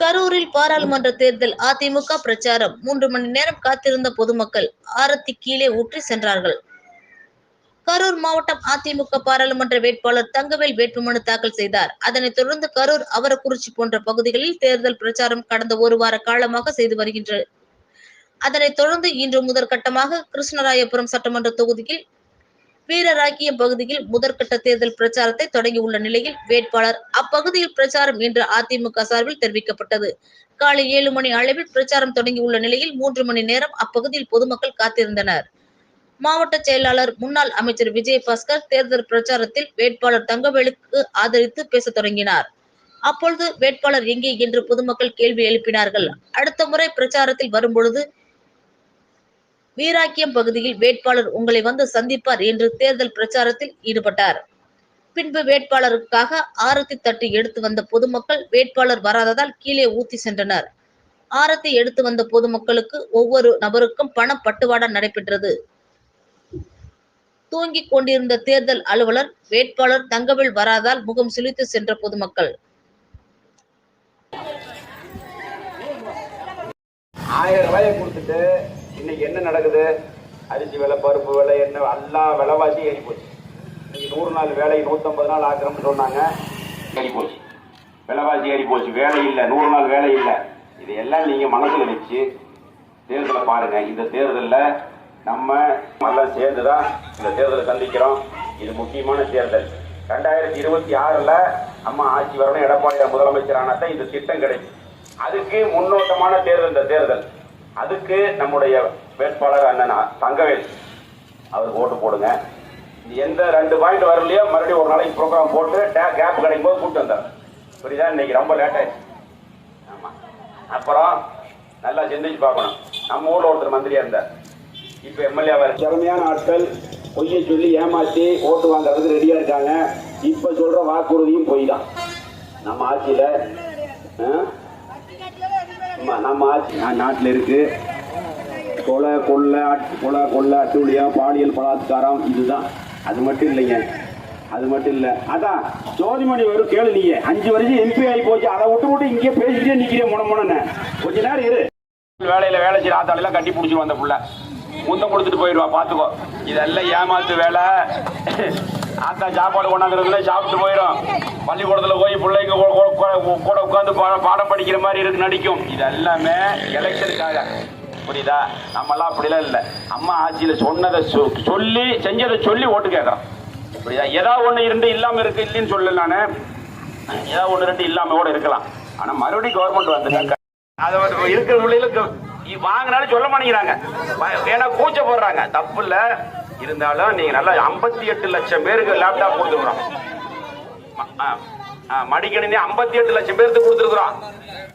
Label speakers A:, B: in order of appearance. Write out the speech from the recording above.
A: கரூரில் பாராளுமன்ற தேர்தல் அதிமுக பிரச்சாரம். மூன்று மணி நேரம் காத்திருந்த பொதுமக்கள் ஆரத்தி கீழே ஊற்றி சென்றார்கள். கரூர் மாவட்டம் அதிமுக பாராளுமன்ற வேட்பாளர் தங்கவேல் வேட்புமனு தாக்கல் செய்தார். அதனைத் தொடர்ந்து கரூர் அவரக்குறிச்சி போன்ற பகுதிகளில் தேர்தல் பிரச்சாரம் கடந்த ஒரு வார காலமாக செய்து வருகின்றது அதனைத் தொடர்ந்து இன்று முதற்கட்டமாக கிருஷ்ணராயபுரம் சட்டமன்ற தொகுதியில் வீரராக்கியம் பகுதியில் முதற்கட்ட தேர்தல் பிரச்சாரத்தை தொடங்கியுள்ள நிலையில் வேட்பாளர் அப்பகுதியில் பிரச்சாரம் இன்று அதிமுக சார்பில் தெரிவிக்கப்பட்டது. காலை ஏழு மணி அளவில் பிரச்சாரம் தொடங்கியுள்ள நிலையில் மூன்று மணி நேரம் அப்பகுதியில் பொதுமக்கள் காத்திருந்தனர். மாவட்ட செயலாளர் முன்னாள் அமைச்சர் விஜயபாஸ்கர் தேர்தல் பிரச்சாரத்தில் வேட்பாளர் தங்கவேலுக்கு ஆதரித்து பேச தொடங்கினார். அப்பொழுது வேட்பாளர் எங்கே என்று பொதுமக்கள் கேள்வி எழுப்பினார்கள். அடுத்த முறை பிரச்சாரத்தில் வரும்பொழுது வீராக்கியம் பகுதியில் வேட்பாளர் உங்களை வந்து சந்திப்பார் என்று தேர்தல் பிரச்சாரத்தில் ஈடுபட்டார். பின்பு வேட்பாளருக்காக ஆரத்தி தட்டு எடுத்து வந்த பொதுமக்கள் வேட்பாளர் வராததால் கீழே ஊத்தி சென்றனர். ஆரத்தி எடுத்து வந்த பொதுமக்களுக்கு ஒவ்வொரு நபருக்கும் பண பட்டுவாடா நடைபெற்றது. தூங்கிக் கொண்டிருந்த தேர்தல் அலுவலர் வேட்பாளர் தங்கவேல் வராதால் முகம் சுளித்து சென்ற பொதுமக்கள்.
B: ஆயிரம் ரூபாயை கொடுத்துட்டு இன்னைக்கு என்ன நடக்குது? அரிசி விலை பருப்பு விலை என்ன எல்லா விலைவாசி ஏறி போச்சு. இன்னைக்கு நூறு நாள் வேலை நூற்றம்பது நாள் ஆக்கிறோம்னு சொன்னாங்க. ஏறி போச்சு. விலைவாசி ஏறி போச்சு. வேலை இல்லை. நூறு நாள் வேலை இல்லை. இதையெல்லாம் நீங்கள் மனசில் வச்சு தேர்தலை பாருங்கள் இந்த தேர்தலில் நம்ம எல்லாம் சேர்ந்து தான் இந்த தேர்தலை சந்திக்கிறோம். இது முக்கியமான தேர்தல். ரெண்டாயிரத்தி இருபத்தி ஆறில் நம்ம ஆட்சி வரணும். எடப்பாடி முதலமைச்சரானா தான் இந்த திட்டம் கிடைக்கும் அதுக்கு முன்னோட்டமான தேர்தல் இந்த தேர்தல். அதுக்கு நம்முடைய வேட்பாளர் அண்ணன் தங்கவேல் அவருக்கு ஓட்டு போடுங்க. எந்த ரெண்டு பாயிண்ட் வரலையோ மறுபடியும் ஒரு நாளைக்கு ப்ரோக்ராம் போட்டு கேப் கிடைக்கும் போது கூப்பிட்டு வந்தார். புரியுதா? இன்னைக்கு ரொம்ப லேட் ஆயிடுச்சு. ஆமாம் அப்புறம் நல்லா சிந்திச்சு பார்க்கணும். நம்ம ஊரில் ஒருத்தர் மந்திரியாக இருந்தார். இப்போ எம்எல்ஏ திறமையான ஆட்கள் பொய்யை சொல்லி ஏமாற்றி ஓட்டு வாங்குறதுக்கு ரெடியாக இருக்காங்க. இப்போ சொல்கிற வாக்குறுதியும் பொய் தான் நம்ம ஆட்சியில் ஆ? நம்ம ஆட்சி நாட்டில் இருக்கு. கொலை கொள்ளை அட்- கொலை கொள்ளை அட்டூழியம் பாலியல் பலாத்காரம் இதுதான். அது மட்டும் இல்லைங்க. அது மட்டும் இல்லை. அதான் ஜோதிமணி வரும் கேளு நீங்க அஞ்சு வருஷம் எம்பி ஆகி போச்சு. அதை விட்டு விட்டு இங்கே பேசிட்டே நிக்கிறேன் முன முனன்னு. கொஞ்ச நேரம் இரு. வேலையில வேலை செய்யற ஆத்தாலெல்லாம் கட்டி பிடிச்சி வந்த புள்ள. முந்தம் கொடுத்துட்டு போயிடுவா. பாத்துக்கோ. இதெல்லாம் ஏமாத்து வேலை. அத்தான் சாப்பாடு கொண்டாந்துருக்குல சாப்பிட்டு போயிடும் பள்ளிக்கூடத்தில் போய் பிள்ளைங்க கூட- உட்காந்து பாடம் படிக்கிற மாதிரி இருக்கு நடிக்கும். இது எல்லாமே எலெக்ஷனுக்காக புரியுதா? நம்மளாம் அப்படிலாம் இல்லை. அம்மா ஆட்சியில் சொன்னதை சொ- சொல்லி செஞ்சதை சொல்லி ஓட்டு கேட்குறோம். புரியுதா? ஏதாவது ஒன்று இருந்து இல்லாமல் இருக்கு இல்லைன்னு சொல்லல நான். ஏதாவது ஒன்று ரெண்டு இல்லாமல் கூட இருக்கலாம். ஆனால் மறுபடியும் கவர்மெண்ட் வந்துட்டாங்க. அதை வந்து இருக்கிற பிள்ளைகளுக்கு வாங்கினாலும் சொல்ல மாட்டேங்கிறாங்க. ஏன்னா கூச்ச போடுறாங்க. தப்பு இல்லை. இருந்தாலும் நீங்க நல்லா ஐம்பத்தி எட்டு லட்சம் பேருக்கு லேப்டாப் கொடுத்துருக்குறோம். மடிக்கணினி ஐம்பத்தி எட்டு லட்சம் பேருக்கு கொடுத்துருக்குறோம்.